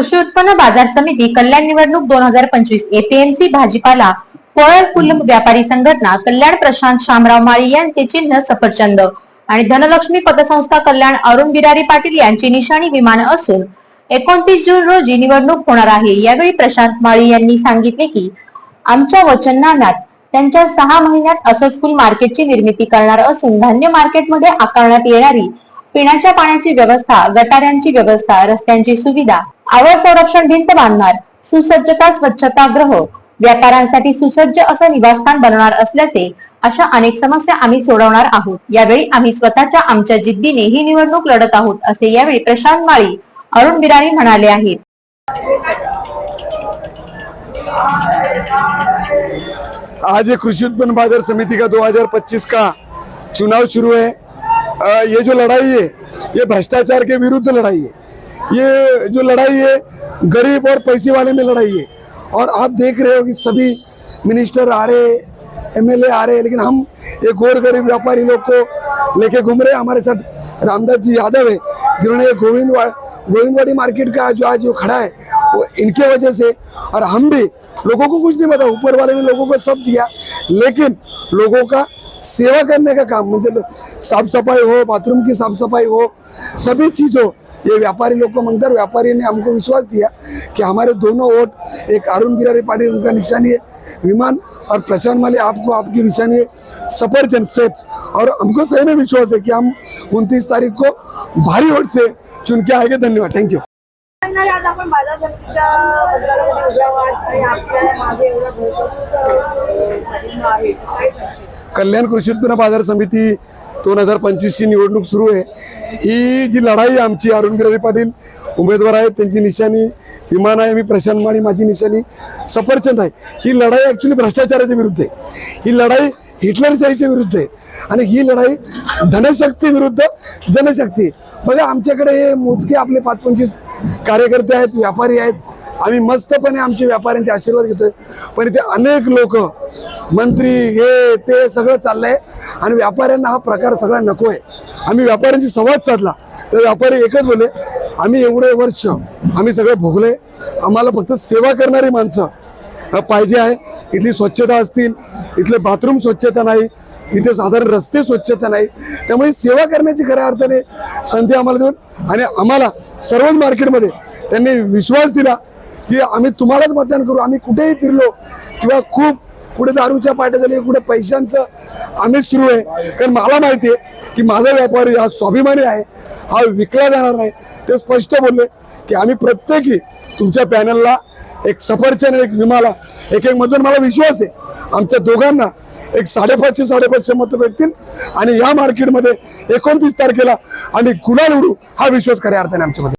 कृषी उत्पन्न बाजार समिती कल्याण निवडणूक दोन हजार पंचवीस एपीएमसी भाजीपाला फळ फुल व्यापारी संघटना कल्याण प्रशांत शामराव माळी यांचे चिन्ह सफरचंद आणि धनलक्ष्मी पतसंस्था कल्याण अरुण बिरारी पाटील यांची निशाणी विमान असून एकोणतीस जून रोजी निवडणूक होणार आहे. यावेळी प्रशांत माळी यांनी सांगितले की आमच्या वचननाम्यात त्यांच्या सहा महिन्यात असंच फुल मार्केटची निर्मिती करणार असून धान्य मार्केटमध्ये आकारण्यात येणारी पिण्याच्या पाण्याची व्यवस्था गटाऱ्यांची व्यवस्था रस्त्यांची सुविधा आवड संरक्षण भिंत बांधणार सुसज्जता स्वच्छतागृह व्यापाऱ्यांसाठी सुसज्ज असं निवासस्थान बनवणार असल्याचे अशा अनेक समस्या आम्ही सोडवणार आहोत. यावेळी आम्ही स्वतःच्या आमच्या जिद्दीने ही निवडणूक लढत आहोत असे यावेळी प्रशांत माळी अरुण बिराणी म्हणाले आहेत. आज ये कृषी उत्पन्न बाजार समिति का 2025 का चुनाव शुरू है। ये जो लड़ाई है ये भ्रष्टाचार के विरुद्ध लड़ाई है। ये जो लड़ाई है, गरीब और पैसे वाले में लड़ाई है। और आप देख रहे हो कि सभी मिनिस्टर आ रहे एमएलए आ रहे हैं लेकिन हम एक गोर गरीब व्यापारी लोग को लेके घूम रहे हैं। हमारे साथ रामदास जी यादव है, जिन्होंने ये गोविंदवा गोविंदवाड़ी मार्केट का जो आज जो खड़ा है, वो इनके वजह से। और हम भी लोगों को कुछ नहीं पता, ऊपर वाले ने लोगों को सब दिया, लेकिन लोगों का सेवा करने का काम मतलब साफ सफाई हो बाथरूम की साफ सफाई हो सभी चीज़ों ये व्यापारी लोग को मांगते हैं। व्यापारी ने हमको विश्वास दिया कि हमारे दोनों वोट एक अरुण बिरारी पाटिल उनका निशानी है विमान और प्रशांत माली आपको आपकी निशानी है सफरचंद सेफ और हमको सही में विश्वास है कि हम उनतीस तारीख को भारी वोट से चुन के आएंगे। धन्यवाद। थैंक यू आज आपण बाजार समितीच्या आणि आपल्या मागे एवढा भरपूर आहे काय सांगशील कल्याण कृषी उत्पन्न बाजार समिती दोन हजार पंचवीसची निवडणूक सुरू आहे. ही जी लढाई आमची अरुण गिरारी पाटील उमेदवार आहेत त्यांची निशाणी विमान आहे मी प्रशांत माणी माझी निशाणी सफरचंद आहे. ही लढाई ॲक्च्युली भ्रष्टाचाराच्या विरुद्ध आहे. ही लढाई हिटलरशाहीच्या विरुद्ध आहे. आणि ही लढाई धनशक्ती विरुद्ध जनशक्ती बघा आमच्याकडे हे मोजके आपले पाच पंचवीस कार्यकर्ते आहेत व्यापारी आहेत. आम्ही मस्तपणे आमचे व्यापाऱ्यांचे आशीर्वाद घेतोय. पण इथे अनेक लोक मंत्री हे ते सगळं चाललंय. आणि व्यापाऱ्यांना हा प्रकार सगळा नको आहे आम्ही व्यापाऱ्यांशी संवाद साधला. तर व्यापारी एकच बोले आम्ही एवढे वर्ष आम्ही सगळे भोगले. आम्हाला फक्त सेवा करणारी माणसं पाहिजे आहे. इथली स्वच्छता असतील इथले बाथरूम स्वच्छता नाही इथे साधारण रस्ते स्वच्छता नाही. त्यामुळे सेवा करण्याची खऱ्या अर्थाने संधी आम्हाला देऊन आणि आम्हाला सर्वच मार्केटमध्ये त्यांनी विश्वास दिला की आम्ही तुम्हालाच मतदान करू. आम्ही कुठेही फिरलो किंवा खूप कुठे दारूच्या पाट्या झाली कुठे पैशांचं आम्ही सुरू आहे. कारण मला माहिती आहे की माझा व्यापारी हा स्वाभिमानी आहे हा विकला जाणार नाही. ते स्पष्ट बोलले की आम्ही प्रत्येकी तुमच्या पॅनलला एक सफरचंद एक विमाला. एक एक मधून मला विश्वास आहे. आमच्या दोघांना एक साडेपाचशे साडेपाचशे मतं भेटतील. आणि या मार्केटमध्ये एकोणतीस तारखेला आम्ही गुलाल उडू हा विश्वास खऱ्या अर्थाने आमच्यामध्ये.